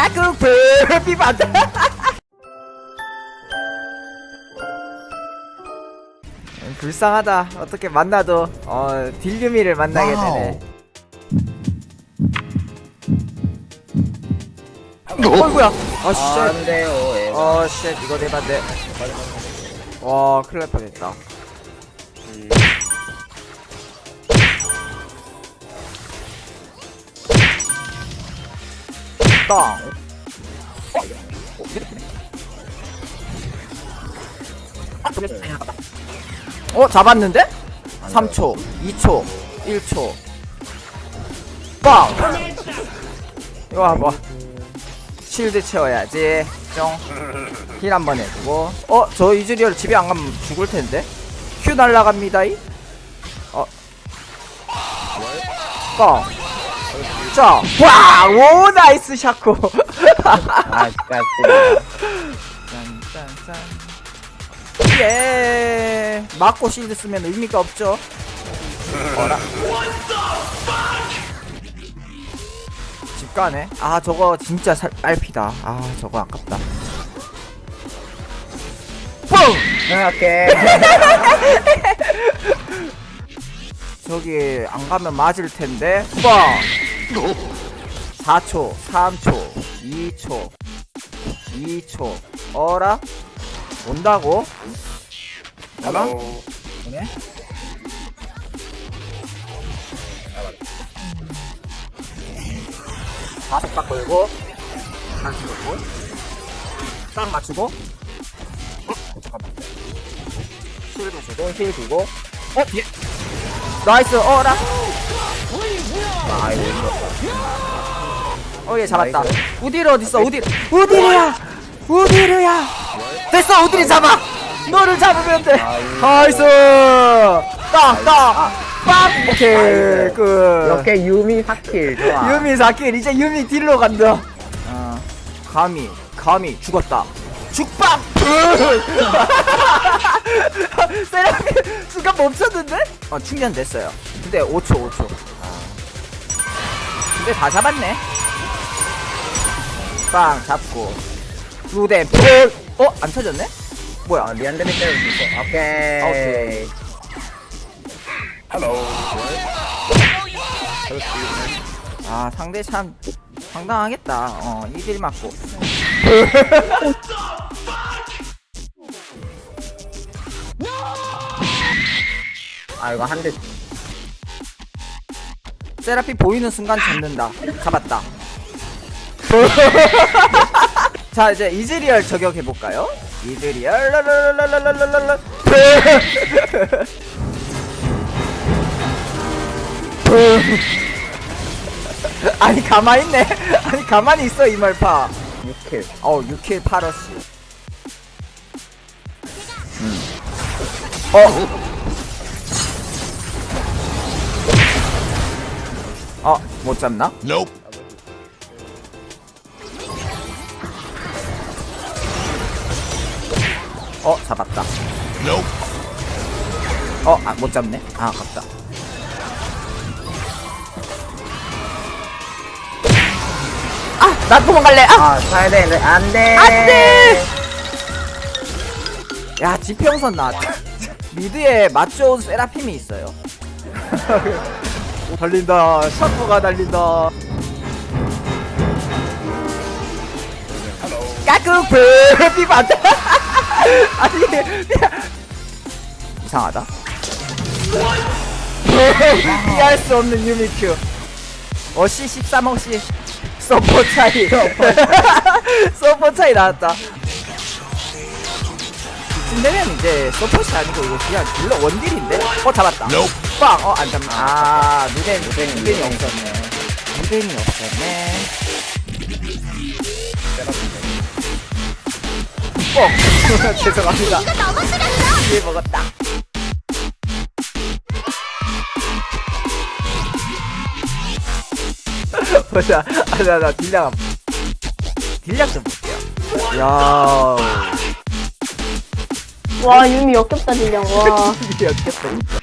까꿍 비반다 불쌍하다. 어떻게 만나도 어 딜류미를 만나게 되네. 어이구야? 아씨 안 돼요. 예. 어 쉣. 이거 내봤네. 와 큰일 날 뻔했다 땅어 잡았는데? 3초 2초 1초. 빵! 이거 한번 실드 채워야지. 쫑 힐 한 번 해주고. 어 저 이즈리얼 집에 안 가면 죽을 텐데. 큐 날라갑니다 이. 어. 빵 자, 와, 오, 나이스 샤코. 아, 까지. 짠짠짠. 예. 맞고 실드 쓰면 의미가 없죠. 어라. 집 가네. 아, 저거 진짜 살, 알피다. 아, 저거 아깝다. 뿡! 오케이. 저기 안 가면 맞을 텐데. 뻥! 4초, 3초, 2초, 2초. 어라? 온다고? 오나? 오네? 다섯 박 걸고 다시 걸고 딱 맞추고 어? 잠깐만 실드 주고 힐 주고 어? 뒤에 나이스 어라. 어얘 잡았다. 우디르 어딨어? 우디 우디르야! 우디르야! 됐어 우디르 잡아! 너를 잡으면 돼! 나이스. 딱딱빵! 오케이 끝 이렇게 유미 사킬. 좋아. 유미 사킬 이제 유미 딜로 간다. 어. 감히 감히 죽었다. 죽빵! 세라피 순간 멈췄는데? 어 충전 됐어요. 근데 5초 5초 근데 다 잡았네 빵 잡고 루덴 어? 안 터졌네? 뭐야 아, 리안드리 때릴 수 있어. 오케이. 오케이. 아 상대 참 황당하겠다 어 이딜 맞고 아, 이거 한 대. 세라피 보이는 순간 잡는다. 잡았다. 자 이제 이즈리얼 저격해 볼까요? 이즈리얼 랄랄랄랄랄랄랄. 아니 가만 있네. 아니 가만히 있어 이말파. 6킬. 어 6킬 8어시. 음. 어. 어, 못 잡나? Nope. 어, 잡았다. Nope. 어, 아, 못 잡네. 아, 아깝다. 아, 나 도망갈래. 아, 아, 사야 되는데. 안 돼. 안 돼! 야, 지평선 나왔다. 미드에 맛 좋은 세라핌이 있어요. 오, 달린다. 샤프가 달린다. 까꿍 베비 맞다. 아니, 이상하다. 피할 수 없는 유미큐. 어시 13억시. 서포 차이. 서포 차이 나왔다. 이쯤 되면 이제 서폿이 아니고 이거 그냥 딜러 원딜인데? 어 잡았다. 빵! 어 안 잡나? 아 누덴 누덴 누덴이 없었네. 누덴이 없었네. 뻥! 죄송합니다. 뒤에 먹었다. 보자 아 나 나 딜량. 한- 딜량 좀 볼게요. 야 와 유미 역겹다 딜량. 와. 이게 어떻겠다 진짜